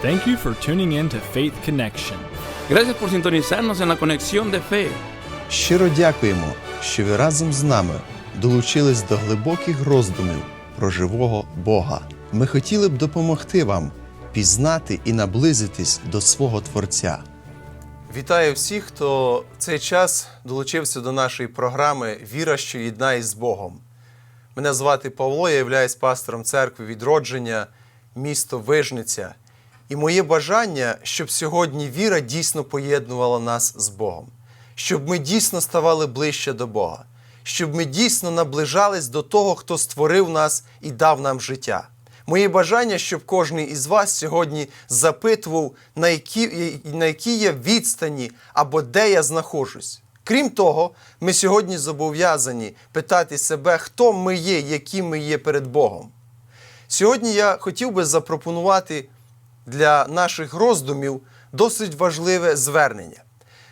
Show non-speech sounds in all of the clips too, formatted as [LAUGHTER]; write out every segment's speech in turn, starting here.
Thank you for tuning in to Faith Connection. Gracias por sintonizarnos en la conexión de fe. Щиро дякуємо, що ви разом з нами долучились до глибоких роздумів про живого Бога. Ми хотіли б допомогти вам пізнати і наблизитись до свого Творця. Вітаю всіх, хто в цей час долучився до нашої програми Віра, що єднає з Богом. Мене звати Павло, я являюсь пастором церкви відродження, місто Вижниця. І моє бажання, щоб сьогодні віра дійсно поєднувала нас з Богом, щоб ми дійсно ставали ближче до Бога, щоб ми дійсно наближались до того, хто створив нас і дав нам життя. Моє бажання, щоб кожен із вас сьогодні запитував, на якій, на якій я відстані або де я знаходжусь. Крім того, ми сьогодні зобов'язані питати себе, хто ми є, які ми є перед Богом. Сьогодні я хотів би запропонувати для наших роздумів досить важливе звернення.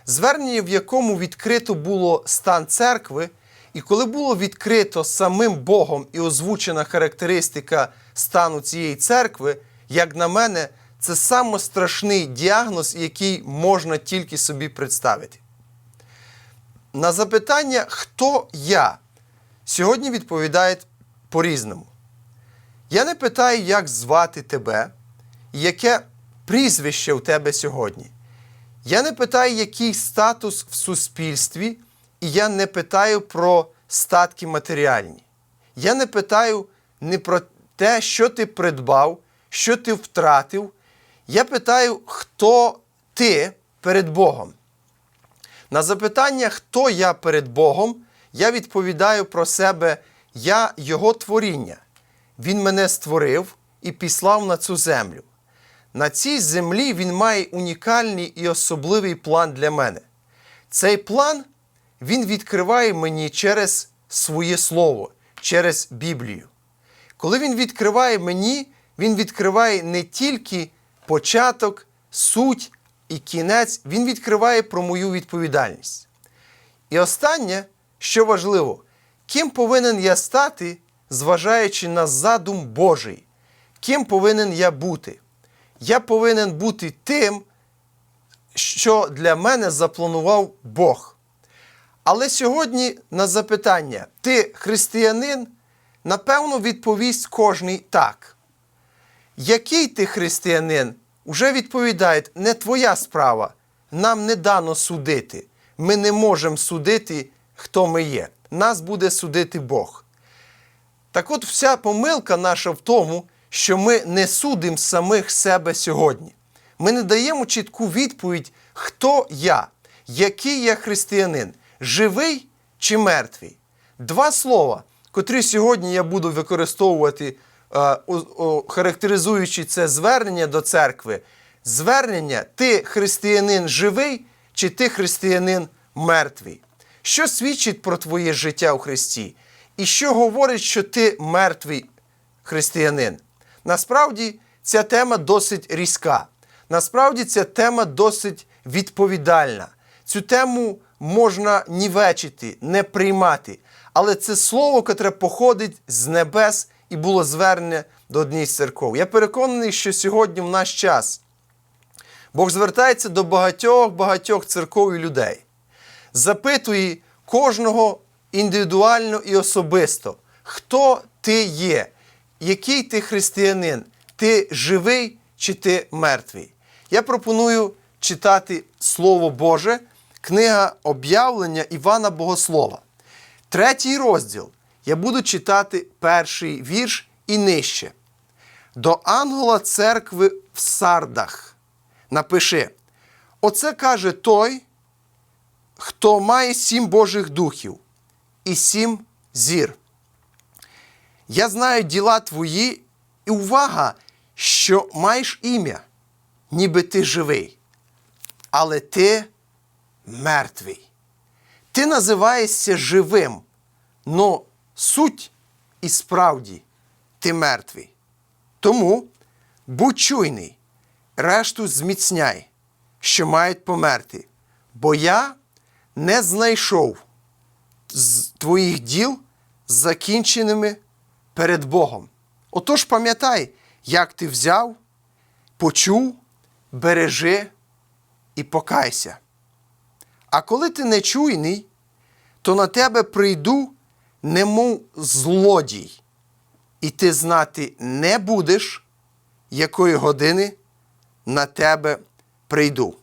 Звернення, в якому відкрито було стан церкви, і коли було відкрито самим Богом і озвучена характеристика стану цієї церкви, як на мене, це самострашний діагноз, який можна тільки собі представити. На запитання, хто я, сьогодні відповідають по-різному. Я не питаю, як звати тебе, яке прізвище у тебе сьогодні. Я не питаю, який статус в суспільстві, і я не питаю про статки матеріальні. Я не питаю не про те, що ти придбав, що ти втратив. Я питаю, хто ти перед Богом. На запитання, хто я перед Богом, я відповідаю про себе, я Його творіння. Він мене створив і післав на цю землю. На цій землі він має унікальний і особливий план для мене. Цей план він відкриває мені через своє слово, через Біблію. Коли він відкриває мені, він відкриває не тільки початок, суть і кінець, він відкриває про мою відповідальність. І останнє, що важливо, ким повинен я стати, зважаючи на задум Божий, ким повинен я бути? Я повинен бути тим, що для мене запланував Бог. Але сьогодні на запитання, ти християнин, напевно, відповість кожний так. Який ти християнин? Уже відповідає, не твоя справа. Нам не дано судити. Ми не можемо судити, хто ми є. Нас буде судити Бог. Так от вся помилка наша в тому, що ми не судимо самих себе сьогодні. Ми не даємо чітку відповідь, хто я, який я християнин, живий чи мертвий. Два слова, котрі сьогодні я буду використовувати, е, характеризуючи це звернення до церкви. Звернення ти християнин живий чи ти християнин мертвий. Що свідчить про твоє життя у Христі? І що говорить, що ти мертвий християнин? Насправді ця тема досить різка. Насправді ця тема досить відповідальна. Цю тему можна нівечити, не приймати. Але це слово, котре походить з небес і було звернене до однієї з церков. Я переконаний, що сьогодні в наш час Бог звертається до багатьох-багатьох церков і людей, запитує кожного індивідуально і особисто, хто ти є, який ти християнин, ти живий чи ти мертвий. Я пропоную читати Слово Боже, книга об'явлення Івана Богослова. Третій розділ. Я буду читати перший вірш і нижче. До ангела церкви в Сардах. Напиши: Оце каже той, хто має сім Божих духів і сім зір. Я знаю діла твої, і увага, що маєш ім'я, ніби ти живий, але ти мертвий. Ти називаєшся живим, но суть і справді ти мертвий. Тому будь чуйний, решту зміцняй, що мають померти, бо я не знайшов з твоїх діл закінченими перед Богом. Отож пам'ятай, як ти взяв почув, бережи і покайся. А коли ти не чуйний, то на тебе прийду, немов злодій, і ти знати не будеш, якої години на тебе прийду.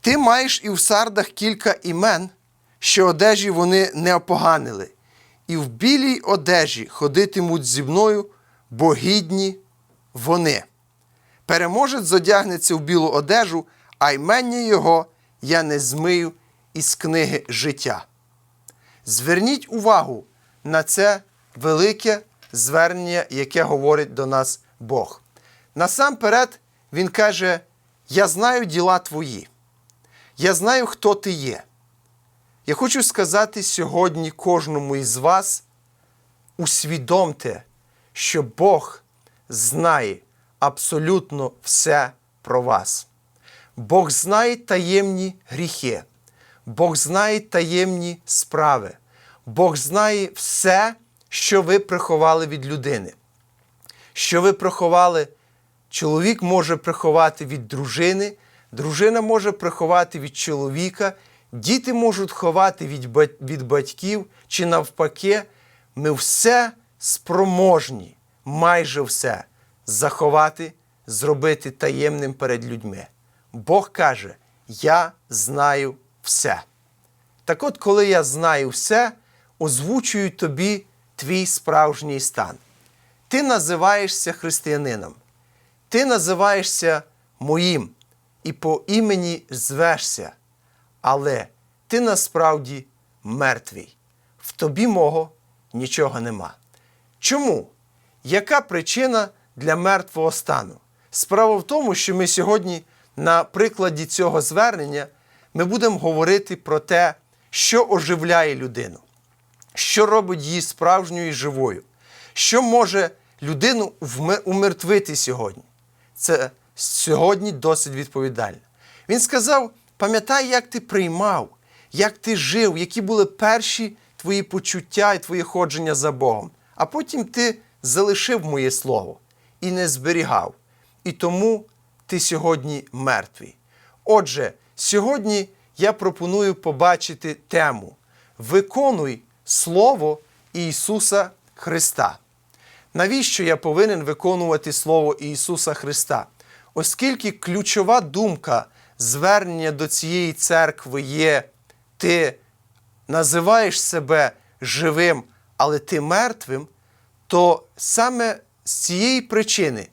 Ти маєш і в сардах кілька імен, що одежі вони не опоганили, і в білій одежі ходитимуть зі мною, бо гідні вони. Переможець зодягнеться в білу одежу, а ймення його я не змию із книги життя. Зверніть увагу на це велике звернення, яке говорить до нас Бог. Насамперед, Він каже: Я знаю діла твої, я знаю, хто ти є. Я хочу сказати сьогодні кожному із вас, усвідомте, що Бог знає абсолютно все про вас. Бог знає таємні гріхи, Бог знає таємні справи, Бог знає все, що ви приховали від людини. Що ви приховали, чоловік може приховати від дружини, дружина може приховати від чоловіка, діти можуть ховати від, від батьків чи навпаки. Ми все спроможні, майже все, заховати, зробити таємним перед людьми. Бог каже: Я знаю все. Так от, коли я знаю все, озвучую тобі твій справжній стан. Ти називаєшся християнином, ти називаєшся моїм і по імені звешся, але ти насправді мертвий. В тобі мого нічого нема. Чому? Яка причина для мертвого стану? Справа в тому, що ми сьогодні на прикладі цього звернення ми будемо говорити про те, що оживляє людину, що робить її справжньою і живою, що може людину умертвити сьогодні. Це сьогодні досить відповідально. Він сказав: пам'ятай, як ти приймав, як ти жив, які були перші твої почуття і твоє ходження за Богом. А потім ти залишив моє слово і не зберігав. І тому ти сьогодні мертвий. Отже, сьогодні я пропоную побачити тему Виконуй Слово Ісуса Христа. Навіщо я повинен виконувати Слово Ісуса Христа? Оскільки ключова думка звернення до цієї церкви є, ти називаєш себе живим, але ти мертвим, то саме з цієї причини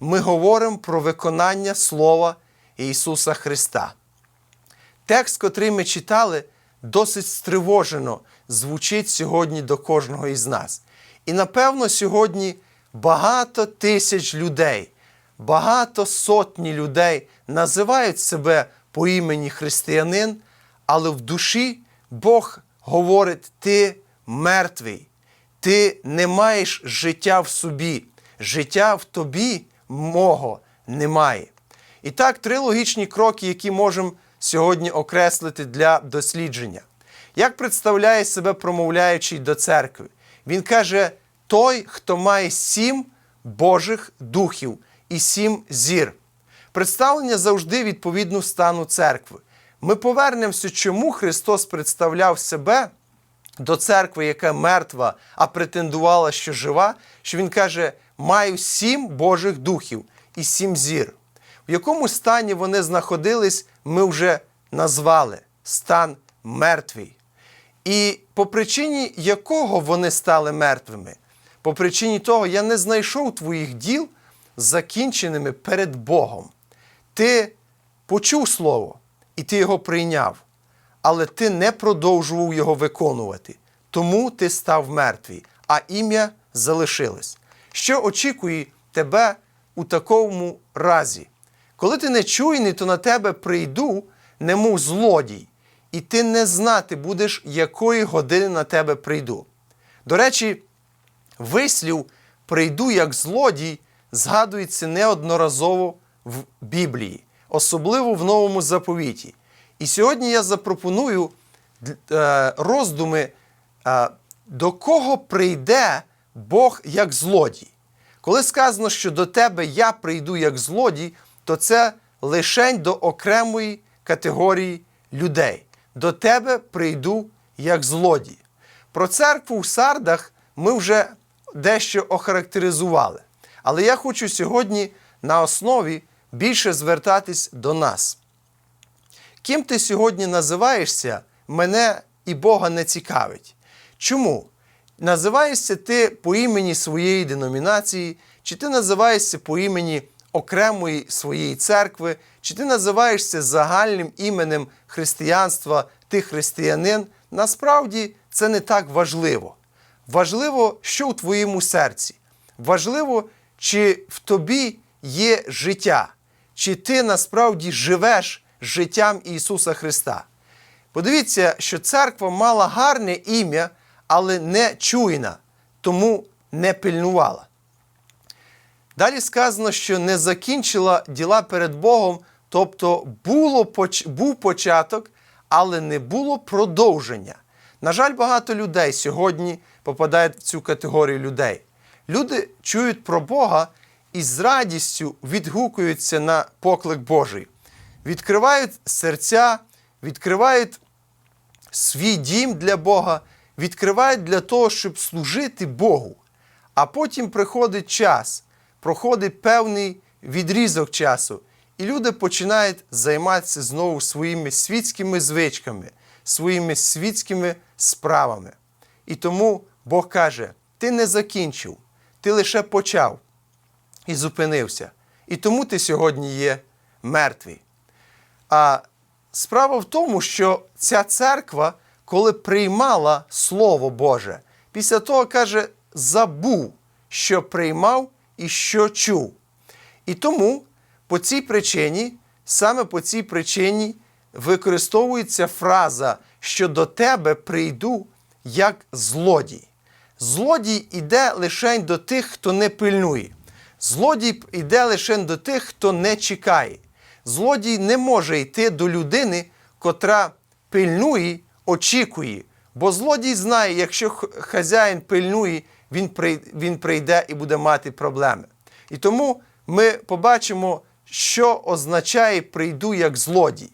ми говоримо про виконання Слова Ісуса Христа. Текст, котрий ми читали, досить стривожено звучить сьогодні до кожного із нас. І напевно сьогодні багато тисяч людей, багато сотні людей називають себе по імені християнин, але в душі Бог говорить: ти мертвий, ти не маєш життя в собі, життя в тобі мого немає. І так, три логічні кроки, які можемо сьогодні окреслити для дослідження. Як представляє себе промовляючий до церкви? Він каже: той, хто має сім Божих духів і сім зір. Представлення завжди відповідно стану церкви. Ми повернемося, чому Христос представляв себе до церкви, яка мертва, а претендувала, що жива, що Він каже: маю сім Божих духів і сім зір. В якому стані вони знаходились, ми вже назвали стан мертвий. І по причині якого вони стали мертвими? По причині того, я не знайшов твоїх діл закінченими перед Богом. Ти почув слово, і ти його прийняв, але ти не продовжував його виконувати. Тому ти став мертвий, а ім'я залишилось. Що очікує тебе у такому разі? Коли ти не чуйний, то на тебе прийду, немов злодій, і ти не знати будеш, якої години на тебе прийду. До речі, вислів прийду як злодій згадується неодноразово в Біблії, особливо в Новому заповіті. І сьогодні я запропоную е, роздуми, е, до кого прийде Бог як злодій. Коли сказано, що до тебе я прийду як злодій, то це лишень до окремої категорії людей. До тебе прийду як злодій. Про церкву в Сардах ми вже дещо охарактеризували. Але я хочу сьогодні на основі більше звертатись до нас. Ким ти сьогодні називаєшся, мене і Бога не цікавить. Чому? Називаєшся ти по імені своєї деномінації, чи ти називаєшся по імені окремої своєї церкви, чи ти називаєшся загальним іменем християнства, ти християнин, насправді це не так важливо. Важливо, що у твоєму серці. Важливо, чи в тобі є життя, чи ти насправді живеш життям Ісуса Христа. Подивіться, що церква мала гарне ім'я, але не чуйна, тому не пильнувала. Далі сказано, що не закінчила діла перед Богом, тобто було, був початок, але не було продовження. На жаль, багато людей сьогодні попадають в цю категорію людей. Люди чують про Бога і з радістю відгукуються на поклик Божий, відкривають серця, відкривають свій дім для Бога, відкривають для того, щоб служити Богу. А потім приходить час, проходить певний відрізок часу, і люди починають займатися знову своїми світськими звичками, своїми світськими справами. І тому Бог каже: ти не закінчив, ти лише почав і зупинився. І тому ти сьогодні є мертвий. А справа в тому, що ця церква, коли приймала Слово Боже, після того каже, забув, що приймав і що чув. І тому по цій причині, саме по цій причині, використовується фраза, що до тебе прийду як злодій. Злодій іде лише до тих, хто не пильнує. Злодій іде лише до тих, хто не чекає. Злодій не може йти до людини, котра пильнує, очікує. Бо злодій знає, якщо хазяїн пильнує, він прийде і буде мати проблеми. І тому ми побачимо, що означає прийду як злодій.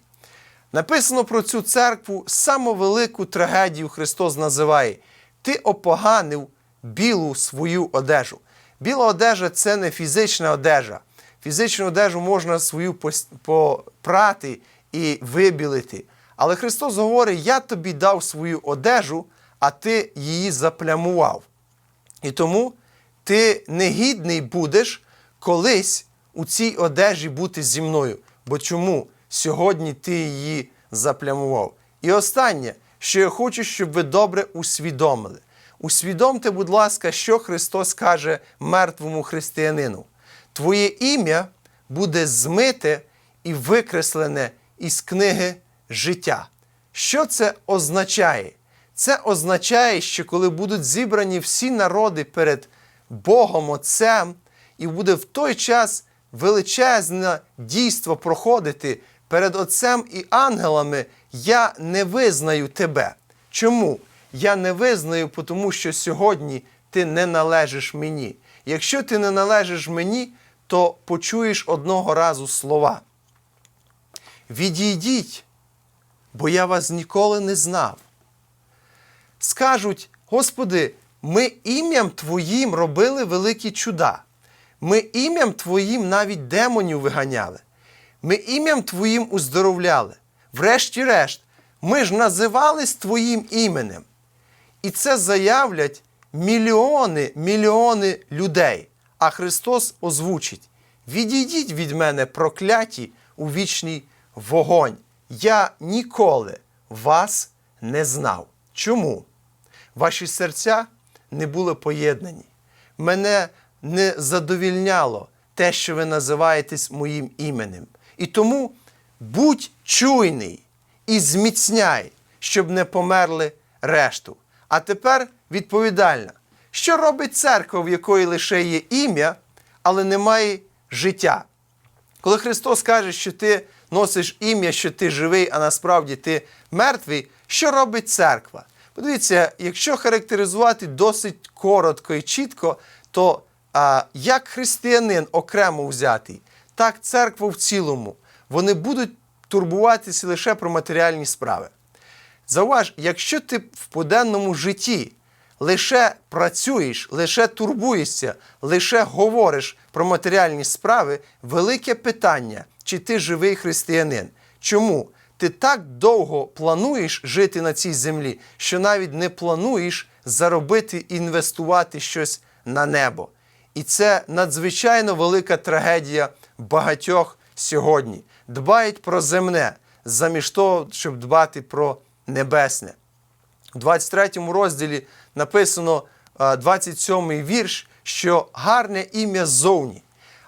Написано про цю церкву саму велику трагедію Христос називає: Ти опоганив білу свою одежу. Біла одежа це не фізична одежа. Фізичну одежу можна свою попрати і вибілити. Але Христос говорить: Я тобі дав свою одежу, а ти її заплямував. І тому ти негідний будеш колись у цій одежі бути зі мною. Бо чому сьогодні ти її заплямував? І останнє, що я хочу, щоб ви добре усвідомили. Усвідомте, будь ласка, що Христос каже мертвому християнину. Твоє ім'я буде змите і викреслене із книги життя. Що це означає? Це означає, що коли будуть зібрані всі народи перед Богом Отцем, і буде в той час величезне дійство проходити перед Отцем і ангелами, я не визнаю тебе. Чому? Я не визнаю, тому що сьогодні ти не належиш мені. Якщо ти не належиш мені, то почуєш одного разу слова. Відійдіть, бо я вас ніколи не знав. Скажуть, Господи, ми ім'ям Твоїм робили великі чуда. Ми ім'ям Твоїм навіть демонів виганяли. Ми ім'ям Твоїм уздоровляли. Врешті-решт, ми ж називались Твоїм іменем. І це заявлять мільйони, мільйони людей. А Христос озвучить: Відійдіть від мене, прокляті, у вічний вогонь. Я ніколи вас не знав. Чому? Ваші серця не були поєднані. Мене не задовільняло те, що ви називаєтесь моїм іменем. І тому будь чуйний і зміцняй, щоб не померли решту. А тепер відповідальна. Що робить церква, в якої лише є ім'я, але немає життя? Коли Христос каже, що ти носиш ім'я, що ти живий, а насправді ти мертвий, що робить церква? Подивіться, якщо характеризувати досить коротко і чітко, то а, як християнин окремо взятий, так церква в цілому, вони будуть турбуватися лише про матеріальні справи. Зауваж, якщо ти в поденному житті лише працюєш, лише турбуєшся, лише говориш про матеріальні справи, велике питання, чи ти живий християнин. Чому? Ти так довго плануєш жити на цій землі, що навіть не плануєш заробити інвестувати щось на небо. І це надзвичайно велика трагедія багатьох сьогодні. Дбають про земне, замість того, щоб дбати про небесне. У 23 розділі написано 27 вірш, що гарне ім'я ззовні,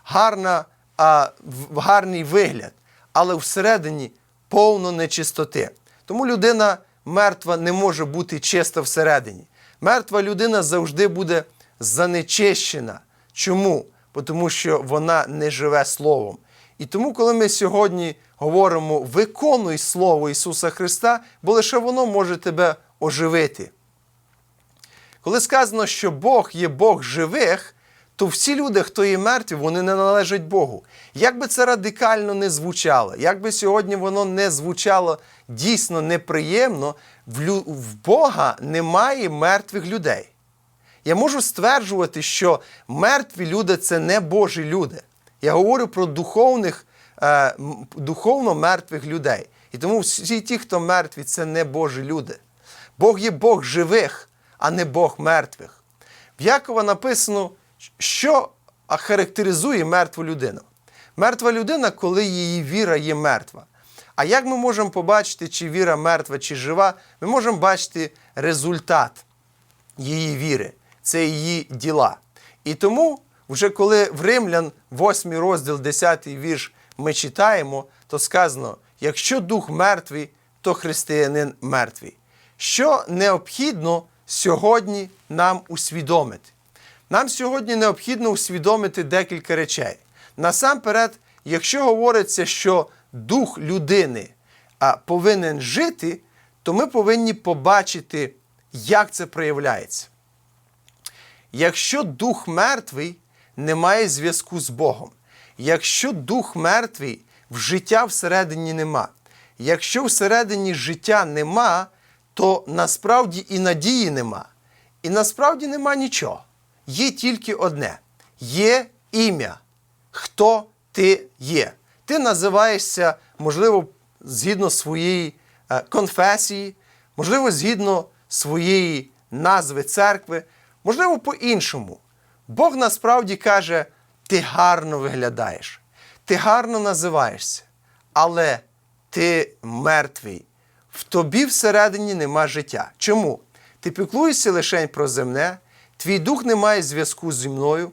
гарна, а, гарний вигляд, але всередині повно нечистоти. Тому людина мертва не може бути чиста всередині. Мертва людина завжди буде занечищена. Чому? Тому що вона не живе Словом. І тому, коли ми сьогодні говоримо виконуй Слово Ісуса Христа, бо лише воно може тебе оживити. Коли сказано, що Бог є Бог живих, то всі люди, хто є мертві, вони не належать Богу. Як би це радикально не звучало, як би сьогодні воно не звучало дійсно неприємно, в, Бога немає мертвих людей. Я можу стверджувати, що мертві люди це не Божі люди. Я говорю про духовних, е, духовно мертвих людей. І тому всі ті, хто мертві, це не Божі люди. Бог є Бог живих, а не Бог мертвих. В Якова написано, що характеризує мертву людину. Мертва людина, коли її віра є мертва. А як ми можемо побачити, чи віра мертва, чи жива, ми можемо бачити результат її віри, це її діла. І тому, вже коли в Римлян, 8 розділ, 10 вірш, ми читаємо, то сказано: якщо дух мертвий, то християнин мертвий. Що необхідно сьогодні нам усвідомити? Нам сьогодні необхідно усвідомити декілька речей. Насамперед, якщо говориться, що дух людини повинен жити, то ми повинні побачити, як це проявляється. Якщо дух мертвий, немає зв'язку з Богом. Якщо дух мертвий, в життя всередині нема. Якщо всередині життя нема, то насправді і надії нема. І насправді нема нічого. Є тільки одне: є ім'я. Хто ти є? Ти називаєшся, можливо, згідно своєї е, конфесії, можливо, згідно своєї назви церкви, можливо, по-іншому. Бог насправді каже: ти гарно виглядаєш, ти гарно називаєшся, але ти мертвий. В тобі всередині нема життя. Чому? Ти піклуєшся лише про земне, твій дух не має зв'язку зі мною,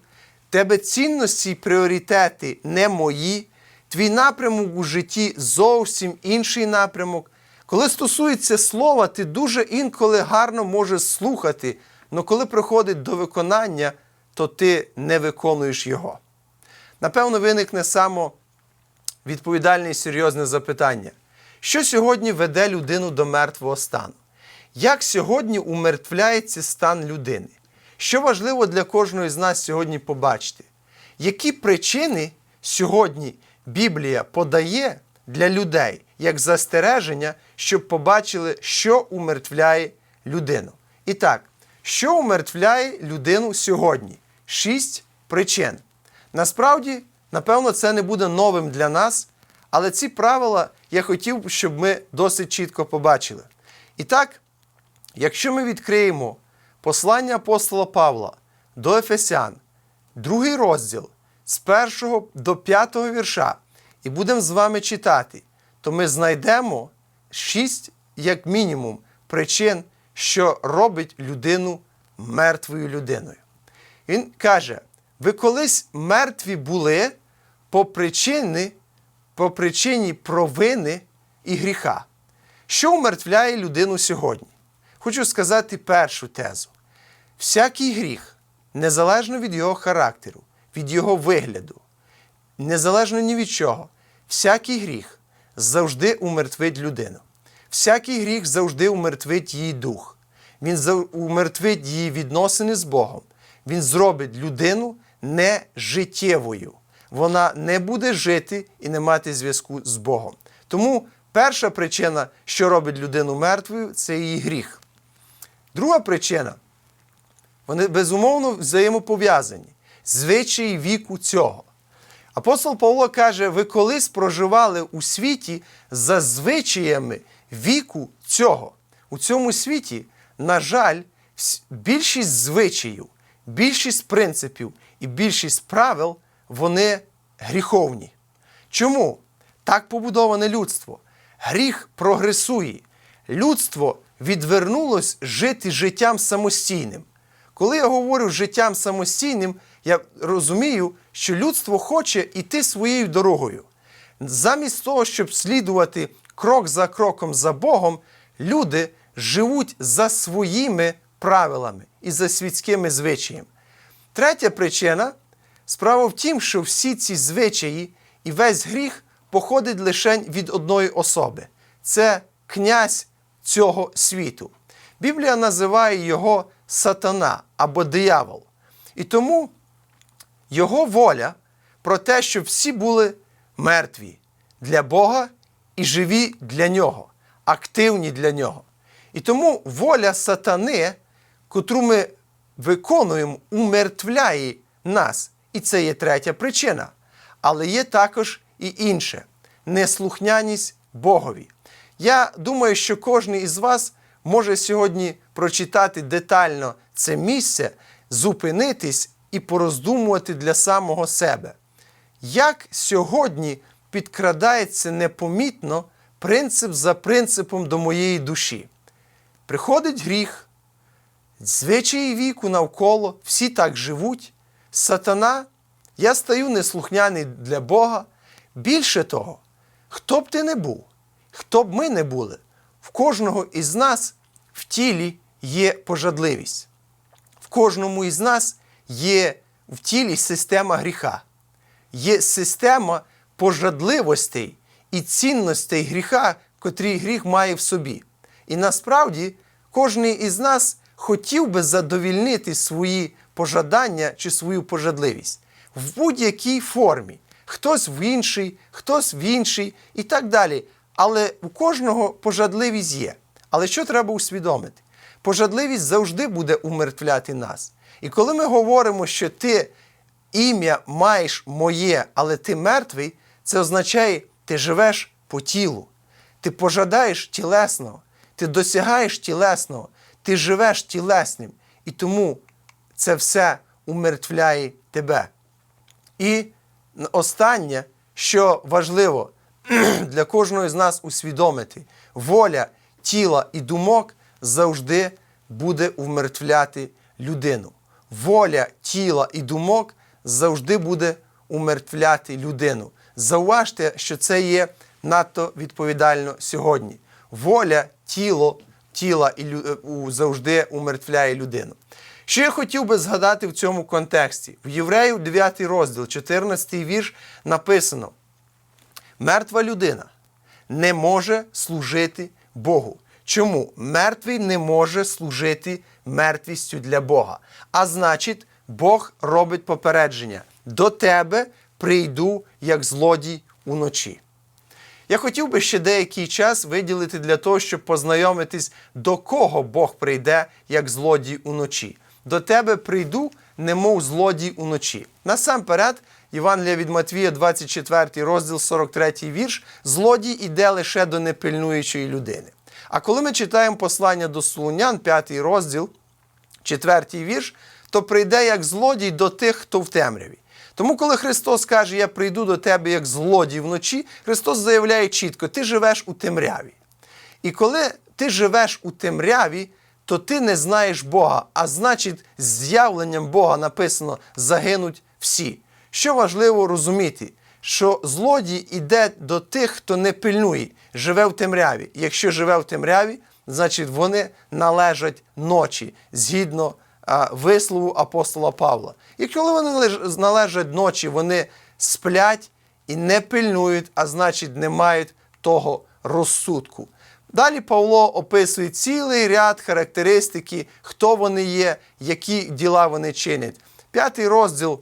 тебе цінності і пріоритети не мої, твій напрямок у житті зовсім інший напрямок. Коли стосується слова, ти дуже інколи гарно можеш слухати, але коли приходить до виконання, то ти не виконуєш його. Напевно, виникне само відповідальне і серйозне запитання. Що сьогодні веде людину до мертвого стану? Як сьогодні умертвляється стан людини? Що важливо для кожного з нас сьогодні побачити? Які причини сьогодні Біблія подає для людей як застереження, щоб побачили, що умертвляє людину? І так, що умертвляє людину сьогодні? Шість причин. Насправді, напевно, це не буде новим для нас, але ці правила я хотів, щоб ми досить чітко побачили. І так, якщо ми відкриємо послання апостола Павла до Ефесян, другий розділ з 1 до 5 вірша, і будемо з вами читати, то ми знайдемо шість, як мінімум, причин, що робить людину мертвою людиною. Він каже: ви колись мертві були по причині, по причині провини і гріха. Що умертвляє людину сьогодні? Хочу сказати першу тезу. Всякий гріх, незалежно від його характеру, від його вигляду, незалежно ні від чого, всякий гріх завжди умертвить людину. Всякий гріх завжди умертвить її дух. Він умертвить її відносини з Богом. Він зробить людину не життєвою. Вона не буде жити і не мати зв'язку з Богом. Тому перша причина, що робить людину мертвою, це її гріх. Друга причина вони безумовно взаємопов'язані. Звичаї віку цього. Апостол Павло каже: ви колись проживали у світі за звичаями віку цього. У цьому світі, на жаль, більшість звичаїв, більшість принципів і більшість правил вони гріховні. Чому? Так побудоване людство. Гріх прогресує. Людство відвернулось жити життям самостійним. Коли я говорю життям самостійним, я розумію, що людство хоче йти своєю дорогою. Замість того, щоб слідувати крок за кроком за Богом, люди живуть за своїми правилами і за світськими звичаями. Третя причина справа в тім, що всі ці звичаї і весь гріх походить лише від одної особи. Це князь цього світу. Біблія називає його сатана або диявол. І тому його воля про те, щоб всі були мертві для Бога і живі для нього, активні для нього. І тому воля сатани, котру ми виконуємо, умертвляє нас. І це є третя причина. Але є також і інше неслухняність Богові. Я думаю, що кожен із вас може сьогодні прочитати детально це місце, зупинитись і пороздумувати для самого себе. Як сьогодні підкрадається непомітно принцип за принципом до моєї душі? Приходить гріх, звичаї віку навколо, всі так живуть. Сатана, я стаю неслухняний для Бога. Більше того, хто б ти не був, хто б ми не були, в кожного із нас в тілі є пожадливість. В кожному із нас є в тілі система гріха, є система пожадливостей і цінностей гріха, котрі гріх має в собі. І насправді кожен із нас хотів би задовільнити свої пожадання чи свою пожадливість в будь-якій формі. Хтось в інший, хтось в інший і так далі. Але у кожного пожадливість є. Але що треба усвідомити? Пожадливість завжди буде умертвляти нас. І коли ми говоримо, що ти ім'я маєш моє, але ти мертвий, це означає, ти живеш по тілу, ти пожадаєш тілесного, ти досягаєш тілесного, ти живеш тілесним. І тому це все умертвляє тебе. І останнє, що важливо [CLEARS THROAT] для кожного з нас усвідомити, воля тіла і думок завжди буде умертвляти людину. Воля тіла і думок завжди буде умертвляти людину. Зауважте, що це є надто відповідально сьогодні. Воля тіло, тіла і е, завжди умертвляє людину. Що я хотів би згадати в цьому контексті? В Євреїв 9 розділ, 14 вірш написано: мертва людина не може служити Богу. Чому? Мертвий не може служити мертвістю для Бога. А значить, Бог робить попередження: до тебе прийду як злодій уночі. Я хотів би ще деякий час виділити для того, щоб познайомитись, до кого Бог прийде як злодій уночі. До тебе прийду, немов злодій уночі. Насамперед, Євангелія від Матвія, 24 розділ, 43 вірш, злодій іде лише до непильнуючої людини. А коли ми читаємо послання до Солунян, 5 розділ, четвертий вірш, то прийде як злодій до тих, хто в темряві. Тому, коли Христос каже, я прийду до тебе як злодій вночі, Христос заявляє чітко, ти живеш у темряві. І коли ти живеш у темряві, то ти не знаєш Бога, а значить, з з'явленням Бога написано загинуть всі. Що важливо розуміти, що злодій іде до тих, хто не пильнує, живе в темряві. Якщо живе в темряві, значить вони належать ночі згідно вислову апостола Павла. І коли вони належать ночі, вони сплять і не пильнують, а значить, не мають того розсудку. Далі Павло описує цілий ряд характеристики, хто вони є, які діла вони чинять. П'ятий розділ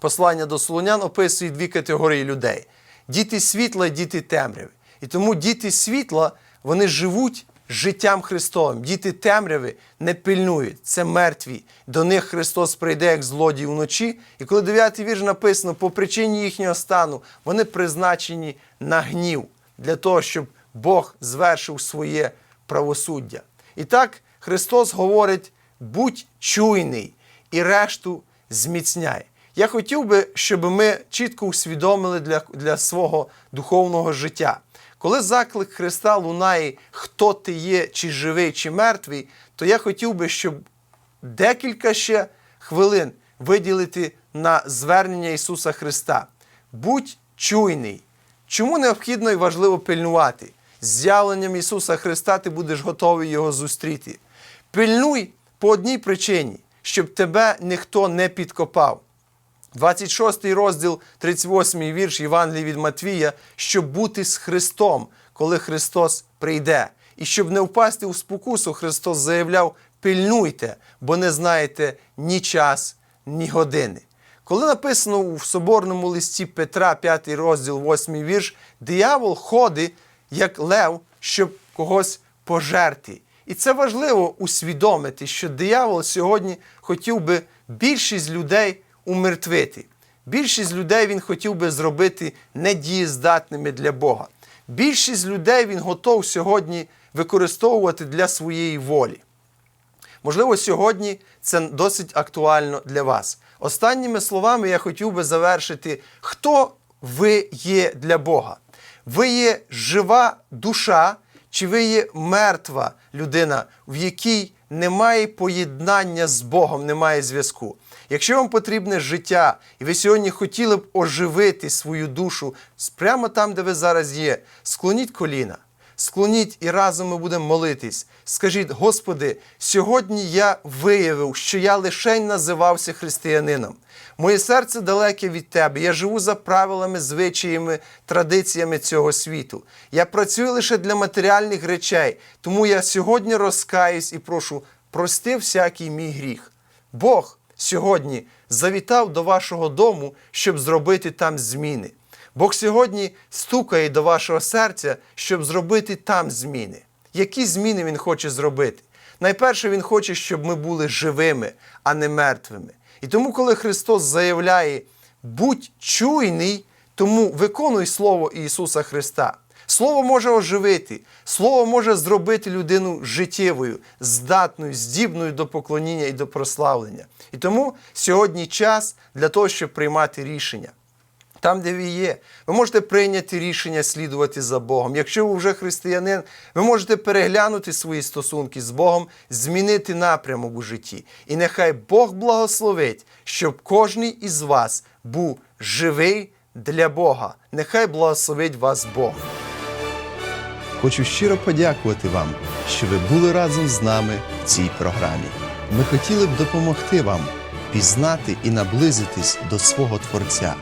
послання до Солонян описує дві категорії людей: діти світла і діти темряви. І тому діти світла вони живуть життям Христовим. Діти темряви не пильнують, це мертві. До них Христос прийде як злодій вночі. І коли 9 вірш написано, по причині їхнього стану вони призначені на гнів для того, щоб Бог звершив своє правосуддя. І так Христос говорить: будь чуйний і решту зміцняй. Я хотів би, щоб ми чітко усвідомили для, для свого духовного життя. Коли заклик Христа лунає, хто ти є, чи живий, чи мертвий, то я хотів би, щоб декілька ще хвилин виділити на звернення Ісуса Христа. Будь чуйний. Чому необхідно і важливо пильнувати? З з'явленням Ісуса Христа ти будеш готовий Його зустріти. Пильнуй по одній причині, щоб тебе ніхто не підкопав. 26 розділ, 38 вірш Євангелії від Матвія, щоб бути з Христом, коли Христос прийде. І щоб не впасти у спокусу, Христос заявляв: пильнуйте, бо не знаєте ні час, ні години. Коли написано у соборному листі Петра, 5 розділ, 8 вірш, диявол ходить, як лев, щоб когось пожерти. І це важливо усвідомити, що диявол сьогодні хотів би більшість людей умертвити. Більшість людей він хотів би зробити недієздатними для Бога. Більшість людей він готов сьогодні використовувати для своєї волі. Можливо, сьогодні це досить актуально для вас. Останніми словами я хотів би завершити, хто ви є для Бога. Ви є жива душа, чи ви є мертва людина, в якій немає поєднання з Богом, немає зв'язку. Якщо вам потрібне життя, і ви сьогодні хотіли б оживити свою душу прямо там, де ви зараз є, склоніть коліна. Склоніть і разом ми будемо молитись. Скажіть, Господи, сьогодні я виявив, що я лише називався християнином. Моє серце далеке від Тебе. Я живу за правилами, звичаями, традиціями цього світу. Я працюю лише для матеріальних речей, тому я сьогодні розкаюсь і прошу, прости всякий мій гріх. Бог сьогодні завітав до вашого дому, щоб зробити там зміни. Бог сьогодні стукає до вашого серця, щоб зробити там зміни. Які зміни Він хоче зробити? Найперше, Він хоче, щоб ми були живими, а не мертвими. І тому, коли Христос заявляє, будь чуйний, тому виконуй Слово Ісуса Христа. Слово може оживити, Слово може зробити людину життєвою, здатною, здібною до поклоніння і до прославлення. І тому сьогодні час для того, щоб приймати рішення. Там, де ви є, ви можете прийняти рішення слідувати за Богом. Якщо ви вже християнин, ви можете переглянути свої стосунки з Богом, змінити напрямок у житті. І нехай Бог благословить, щоб кожний із вас був живий для Бога. Нехай благословить вас Бог. Хочу щиро подякувати вам, що ви були разом з нами в цій програмі. Ми хотіли б допомогти вам пізнати і наблизитись до свого Творця.